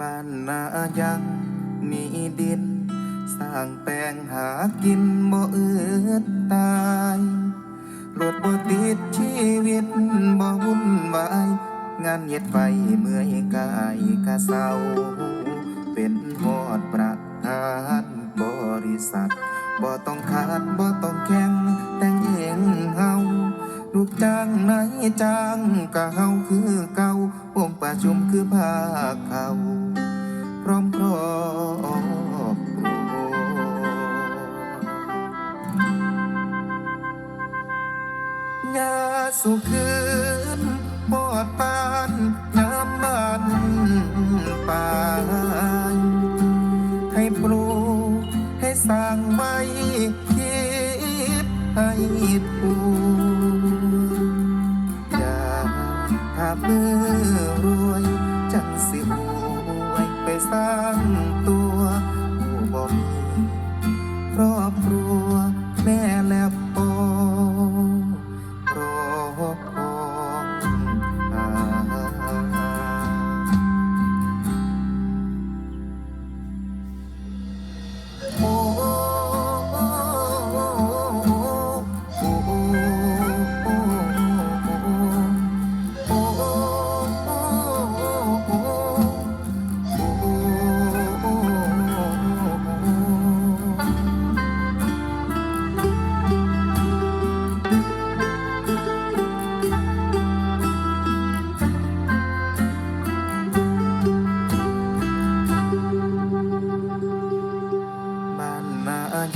บ้านนายังมีดิน สร้างแปลงหากินบ่อืดตายรถบ่ติดชีวิตบ่วุ่นวาย งานเย็ดไปเมื่อยกายกะเศร้า เป็นหอดประธานบริษัทบ่ต้องขาดบ่ต้องแข่ง จ้างนายจ้างกะเฮาคือเก่าองประชุมคือภาคเขาพร้อมครอบยาสุขืนปอดปานน้ำมันป่าให้ปลูกให้สร้างไว้คิดให้ถูก ถ้ามือรวย จังสิหวยไปสร้างตัว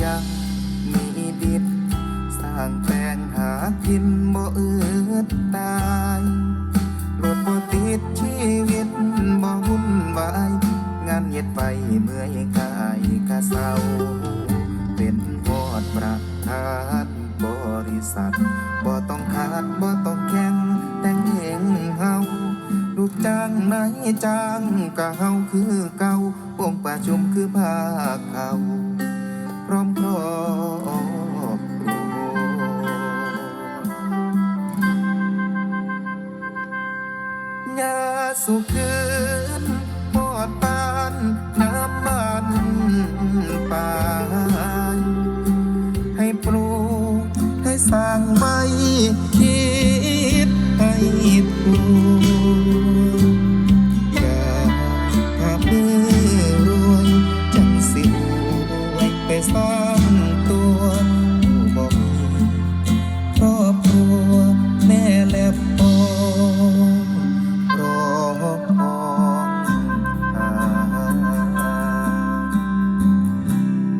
ยังมีดินสร้างแปลงหากินบ่อืดตายรถบ่ติดชีวิตบ่วุ่นวายงานเย็ดไปเมื่อยกายกะเศร้าเป็นวอดประธานบริษัทบ่ต้องขาดบ่ต้องแข่งแต่งเองเฮาลูกจ้างนายจ้างกะเฮาคือเก่าองประชุมคือภาคเขา พร้อมครอบครังาสุขคืนพอดปานน้ำมันปานให้ปลูกให้สร้างไม่คิดให้ปลูกอย่าทำเ far.